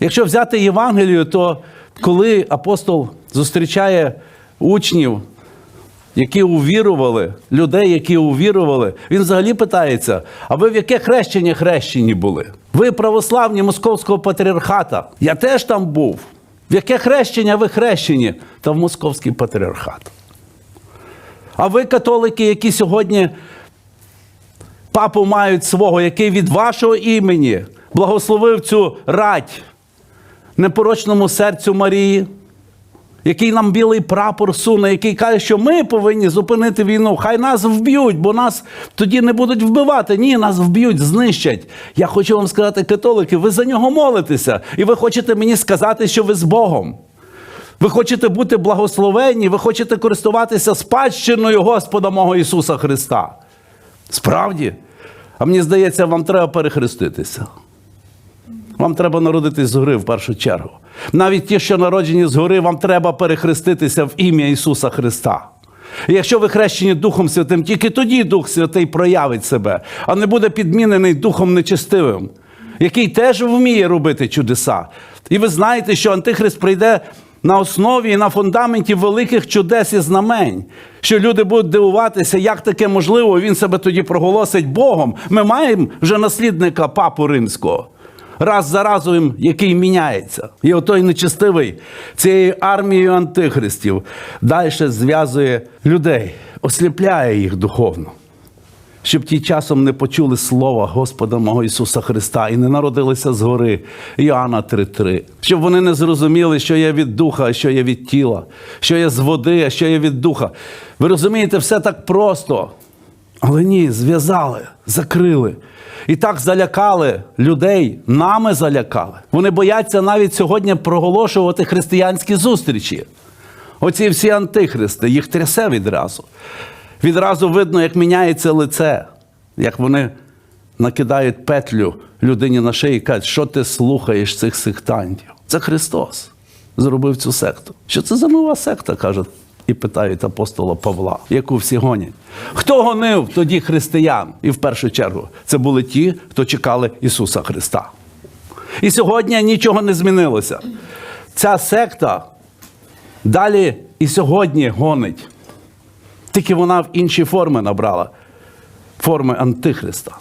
Якщо взяти Євангелію, то коли апостол зустрічає учнів, які увірували, людей, які увірували, він взагалі питається: а ви в яке хрещення хрещені були? Ви православні Московського патріархата. Я теж там був. В яке хрещення ви хрещені? Та в Московський патріархат. А ви, католики, які сьогодні папу мають свого, який від вашого імені благословив цю рать непорочному серцю Марії, який нам білий прапор суне, який каже, що ми повинні зупинити війну. Хай нас вб'ють, бо нас тоді не будуть вбивати. Ні, нас вб'ють, знищать. Я хочу вам сказати, католики, ви за нього молитеся, і ви хочете мені сказати, що ви з Богом. Ви хочете бути благословенні, ви хочете користуватися спадщиною Господа мого Ісуса Христа. Справді. А мені здається, вам треба перехреститися. Вам треба народитись згори в першу чергу. Навіть ті, що народжені згори, вам треба перехреститися в ім'я Ісуса Христа. І якщо ви хрещені Духом Святим, тільки тоді Дух Святий проявить себе, а не буде підмінений Духом нечестивим, який теж вміє робити чудеса. І ви знаєте, що Антихрист прийде на основі і на фундаменті великих чудес і знамень, що люди будуть дивуватися, як таке можливо, він себе тоді проголосить Богом. Ми маємо вже наслідника папу римського раз за разом, який міняється. І отой нечестивий цією армією антихристів далі зв'язує людей, осліпляє їх духовно. Щоб ті часом не почули слова Господа мого Ісуса Христа і не народилися згори Іоанна 3.3. Щоб вони не зрозуміли, що я від духа, а що я від тіла, що я з води, а що я від духа. Ви розумієте, все так просто. Але ні, зв'язали, закрили. І так залякали людей, нами залякали. Вони бояться навіть сьогодні проголошувати християнські зустрічі. Оці всі антихристи, їх трясе відразу. Відразу видно, як міняється лице, як вони накидають петлю людині на шиї і кажуть, що ти слухаєш цих сектантів. Це Христос зробив цю секту. Що це за нова секта, кажуть, і питають апостола Павла, яку всі гонять. Хто гонив тоді християн? І в першу чергу це були ті, хто чекали Ісуса Христа. І сьогодні нічого не змінилося. Ця секта далі і сьогодні гонить. Тільки вона в інші форми набрала форми Антихриста.